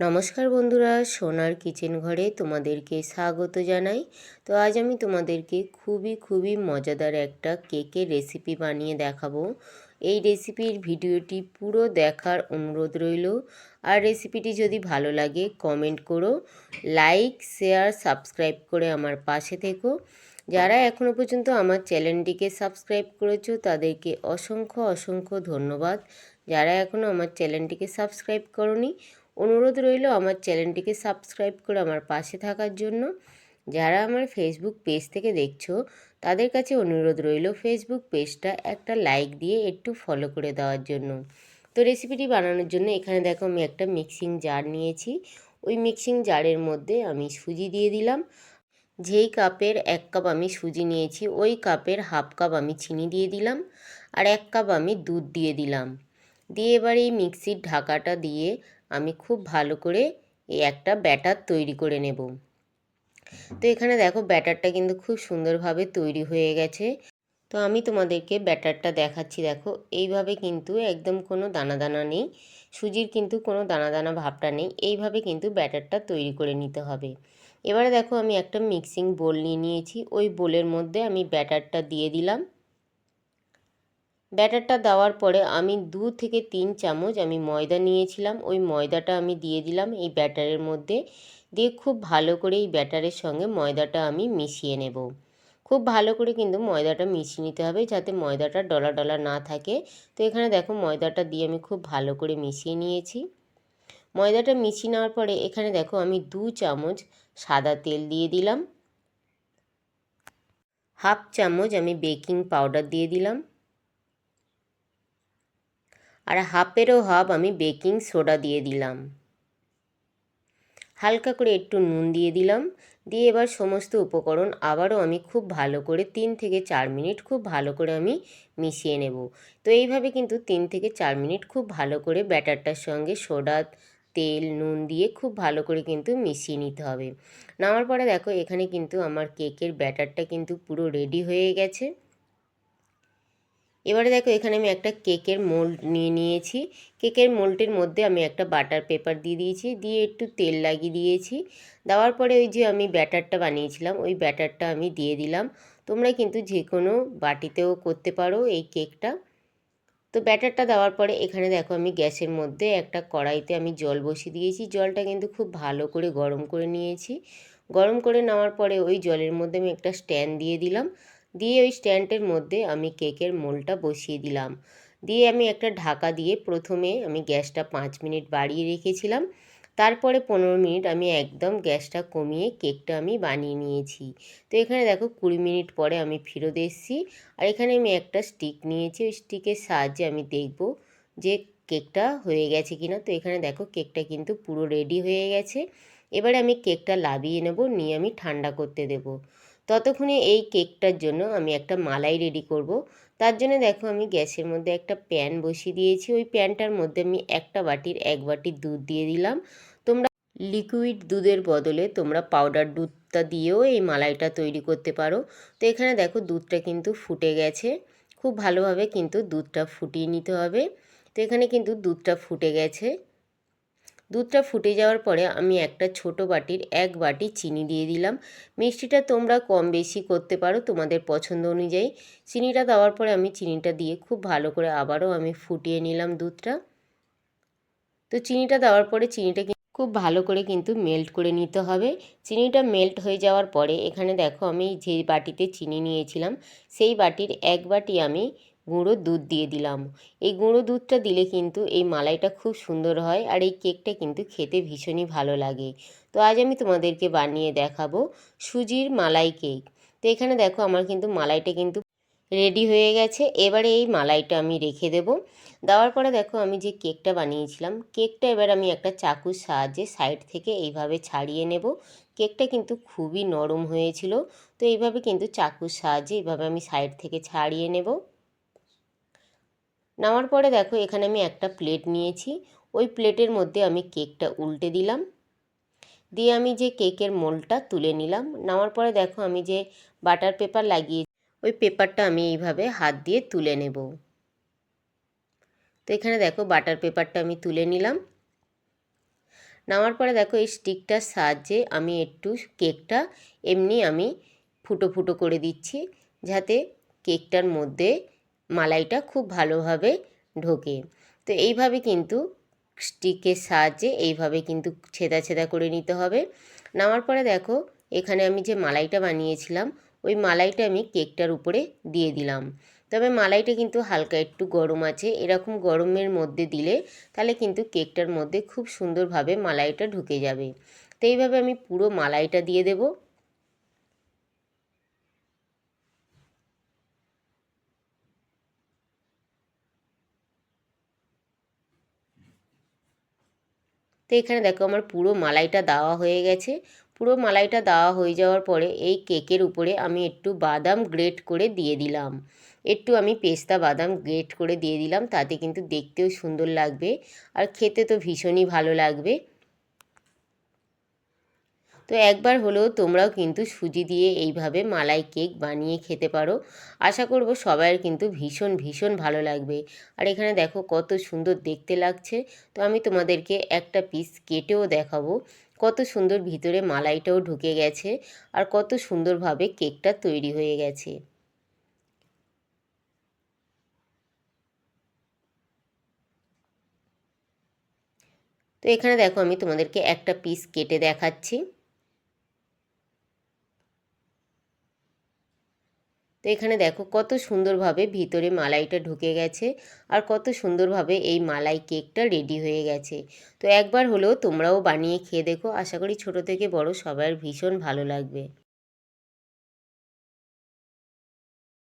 নমস্কার বন্ধুরা, সোনার কিচেন ঘরে তোমাদেরকে স্বাগত জানাই। তো আজ আমি তোমাদেরকে খুবই খুবই মজাদার একটা কেকের রেসিপি বানিয়ে দেখাবো। এই রেসিপির ভিডিওটি পুরো দেখার অনুরোধ রইল। আর রেসিপিটি যদি ভালো লাগে কমেন্ট করো লাইক শেয়ার সাবস্ক্রাইব করে আমার পাশে থেকো। যারা এখনও পর্যন্ত আমার চ্যানেলটিকে সাবস্ক্রাইব করেছ, তাদেরকে অসংখ্য অসংখ্য ধন্যবাদ। যারা এখনও আমার চ্যানেলটিকে সাবস্ক্রাইব করনি অনুরোধ রইল আমার চ্যানেলটিকে সাবস্ক্রাইব করে আমার পাশে থাকার জন্য। যারা আমার ফেসবুক পেজ থেকে দেখছ, তাদের কাছে অনুরোধ রইল ফেসবুক পেজটা একটা লাইক দিয়ে একটু ফলো করে দেওয়ার জন্য। তো রেসিপিটি বানানোর জন্য এখানে দেখো আমি একটা মিক্সিং জার নিয়েছি। ওই মিক্সিং জারের মধ্যে আমি সুজি দিয়ে দিলাম। যেই কাপের এক কাপ আমি সুজি নিয়েছি, ওই কাপের হাফ কাপ আমি চিনি দিয়ে দিলাম আর এক কাপ আমি দুধ দিয়ে দিলাম। দিয়ে এবার এই মিক্সির ঢাকাটা দিয়ে আমি খুব ভালো করে এই একটা ব্যাটার তৈরি করে নেব। তো এখানে দেখো ব্যাটারটা কিন্তু খুব সুন্দরভাবে তৈরি হয়ে গেছে। তো আমি তোমাদেরকে ব্যাটারটা দেখাচ্ছি, দেখো। এইভাবে কিন্তু একদম কোনো দানা দানা নেই, সুজির কিন্তু কোনো দানা দানা ভাবটা নেই। এইভাবে কিন্তু ব্যাটারটা তৈরি করে নিতে হবে। এবারে দেখো আমি একটা মিক্সিং বোল নিয়ে নিয়েছি। ওই বোলের মধ্যে আমি ব্যাটারটা দিয়ে দিলাম। ব্যাটারটা দেওয়ার পরে আমি দু থেকে তিন চামচ আমি ময়দা নিয়েছিলাম। ওই ময়দাটা আমি দিয়ে দিলাম এই ব্যাটারের মধ্যে। দিয়ে খুব ভালো করে এই ব্যাটারের সঙ্গে ময়দাটা আমি মিশিয়ে নেব। খুব ভালো করে কিন্তু ময়দাটা মিশিয়ে নিতে হবে যাতে ময়দাটা ডলা ডলা না থাকে। তো এখানে দেখো ময়দাটা দিয়ে আমি খুব ভালো করে মিশিয়ে নিয়েছি। ময়দাটা মিশিয়ে নেওয়ার পরে এখানে দেখো আমি দু চামচ সাদা তেল দিয়ে দিলাম। হাফ চামচ আমি বেকিং পাউডার দিয়ে দিলাম। আর হাফেরও হাফ আমি বেকিং সোডা দিয়ে দিলাম। হালকা করে একটু নুন দিয়ে দিলাম। দিয়ে এবার সমস্ত উপকরণ আবারও আমি খুব ভালো করে তিন থেকে চার মিনিট খুব ভালো করে আমি মিশিয়ে নেব। তো এইভাবে কিন্তু তিন থেকে চার মিনিট খুব ভালো করে ব্যাটারটার সঙ্গে সোডা, তেল, নুন দিয়ে খুব ভালো করে কিন্তু মিশিয়ে নিতে হবে। নামার পরে দেখো এখানে কিন্তু আমার কেকের ব্যাটারটা কিন্তু পুরো রেডি হয়ে গেছে। এবারে দেখো এখানে আমি একটা কেকের মোল্ড নিয়ে নিয়েছি। কেকের মোল্ডের মধ্যে আমি একটা বাটার পেপার দিয়ে দিয়েছি, দিয়ে একটু তেল লাগিয়ে দিয়েছি। দেওয়ার পরে ওই যে আমি ব্যাটারটা বানিয়েছিলাম, ওই ব্যাটারটা আমি দিয়ে দিলাম। তোমরা কিন্তু যে কোনো বাটিতেও করতে পারো এই কেকটা। তো ব্যাটারটা দেওয়ার পরে এখানে দেখো আমি গ্যাসের মধ্যে একটা কড়াইতে আমি জল বসিয়ে দিয়েছি। জলটা কিন্তু খুব ভালো করে গরম করে নিয়েছি। গরম করে নেওয়ার পরে ওই জলের মধ্যে আমি একটা স্ট্যান্ড দিয়ে দিলাম। দিয়ে ওই স্ট্যান্ডের মধ্যে আমি কেকের মোলটা বসিয়ে দিলাম। দিয়ে আমি একটা ঢাকা দিয়ে প্রথমে আমি গ্যাসটা পাঁচ মিনিট বাড়িয়ে রেখেছিলাম। তারপরে পনেরো মিনিট আমি একদম গ্যাসটা কমিয়ে কেকটা আমি বানিয়ে নিয়েছি। তো এখানে দেখো কুড়ি মিনিট পরে আমি ফিরত এসেছি। আর এখানে আমি একটা স্টিক নিয়েছি, ওই স্টিকের সাহায্যে আমি দেখব যে কেকটা হয়ে গেছে কিনা। তো এখানে দেখো কেকটা কিন্তু পুরো রেডি হয়ে গেছে। এবারে আমি কেকটা লাভিয়ে নেব, নিয়ে আমি ঠান্ডা করতে দেবো। ততক্ষণে এই কেকটার জন্য আমি একটা মালাই রেডি করব। তার জন্য দেখো আমি গ্যাসের মধ্যে একটা প্যান বসিয়ে দিয়েছি। ওই প্যানটার মধ্যে আমি একটা বাটির, এক বাটির দুধ দিয়ে দিলাম। তোমরা লিকুইড দুধের বদলে তোমরা পাউডার দুধটা দিয়েও এই মালাইটা তৈরি করতে পারো। তো এখানে দেখো দুধটা কিন্তু ফুটে গেছে। খুব ভালোভাবে কিন্তু দুধটা ফুটিয়ে নিতে হবে। তো এখানে কিন্তু দুধটা ফুটে গেছে। দুধটা ফুটে যাওয়ার পরে আমি একটা ছোট বাটির এক বাটি চিনি দিয়ে দিলাম। মিষ্টিটা তোমরা কম বেশি করতে পারো তোমাদের পছন্দ অনুযায়ী। চিনিটা দেওয়ার পরে আমি চিনিটা দিয়ে খুব ভালো করে আবারও আমি ফুটিয়ে নিলাম দুধটা। তো চিনিটা দেওয়ার পরে চিনিটা খুব ভালো করে কিন্তু মেল্ট করে নিতে হবে। চিনিটা মেল্ট হয়ে যাওয়ার পরে এখানে দেখো আমি যে বাটিতে চিনি নিয়েছিলাম, সেই বাটির এক বাটি আমি গুঁড়ো দুধ দিয়ে দিলাম। এই গুঁড়ো দুধটা দিলে কিন্তু এই মালাইটা খুব সুন্দর হয় আর এই কেকটা কিন্তু খেতে ভীষণই ভালো লাগে। তো আজ আমি তোমাদেরকে বানিয়ে দেখাবো সুজির মালাই কেক। তো এখানে দেখো আমার কিন্তু মালাইটা কিন্তু রেডি হয়ে গেছে। এবারে এই মালাইটা আমি রেখে দেব। দেওয়ার পরে দেখো আমি যে কেকটা বানিয়েছিলাম, কেকটা এবার আমি একটা চাকুর সাহায্যে সাইড থেকে এইভাবে ছাড়িয়ে নেব। কেকটা কিন্তু খুবই নরম হয়েছিল, তো এইভাবে কিন্তু চাকুর সাহায্যে এইভাবে আমি সাইড থেকে ছাড়িয়ে নেব। নেওয়ার পরে দেখো, এখানে আমি একটা প্লেট নিয়েছি। ওই প্লেটের মধ্যে আমি কেকটা উল্টে দিলাম। দিয়ে আমি যে কেকের মোলটা তুলে নিলাম। নেওয়ার পরে দেখো, আমি যে বাটার পেপার লাগিয়ে ওই পেপারটা আমি এইভাবে হাত দিয়ে তুলে নেব। তো এখানে দেখো বাটার পেপারটা আমি তুলে নিলাম। নামার পরে দেখো, এই স্টিকটার সাহায্যে আমি একটু কেকটা এমনি আমি ফুটো ফুটো করে দিচ্ছি, যাতে কেকটার মধ্যে মালাইটা খুব ভালোভাবে ঢোকে। তো এইভাবে কিন্তু স্টিকের সাহায্যে এইভাবে কিন্তু ছেদা ছেদা করে নিতে হবে। নামার পরে দেখো, এখানে আমি যে মালাইটা বানিয়েছিলাম, ওই মালাইটা আমি কেকটার উপরে দিয়ে দিলাম। তবে মালাইটা কিন্তু হালকা একটু গরম আছে, এরকম গরমের মধ্যে দিলে তাহলে কিন্তু কেকটার মধ্যে খুব সুন্দরভাবে মালাইটা ঢুকে যাবে। তো এইভাবে আমি পুরো মালাইটা দিয়ে দেবো। তো এখানে দেখো আমার পুরো মালাইটা দেওয়া হয়ে গেছে। পুরো মালাইটা দেওয়া হয়ে যাওয়ার পরে এই কেকের উপরে আমি একটু বাদাম গ্রেট করে দিয়ে দিলাম। একটু আমি পেস্তা বাদাম গ্রেট করে দিয়ে দিলাম, তাতে কিন্তু দেখতেও সুন্দর লাগবে। আর খেতে তো ভীষণই ভালো লাগবে। তো একবার হলেও তোমরাও কিন্তু সুজি দিয়ে এইভাবে মালাই কেক বানিয়ে খেতে পারো। আশা করব সবাইয়ের কিন্তু ভীষণ ভীষণ ভালো লাগবে। আর এখানে দেখো কত সুন্দর দেখতে লাগছে। তো আমি তোমাদেরকে একটা পিস কেটেও দেখাবো। কত সুন্দর ভিতরে মালাইটাও ঢুকে গেছে আর কত সুন্দরভাবে কেকটা তৈরি হয়ে গেছে। তো এখানে দেখো আমি তোমাদেরকে একটা পিস কেটে দেখাচ্ছি। তো এখানে দেখো কত সুন্দরভাবে ভিতরে মালাইটা ঢুকে গেছে আর কত সুন্দরভাবে এই মালাই কেকটা রেডি হয়ে গেছে। তো একবার হলেও তোমরাও বানিয়ে খেয়ে দেখো। আশা করি ছোট থেকে বড় সবার ভীষণ ভালো লাগবে।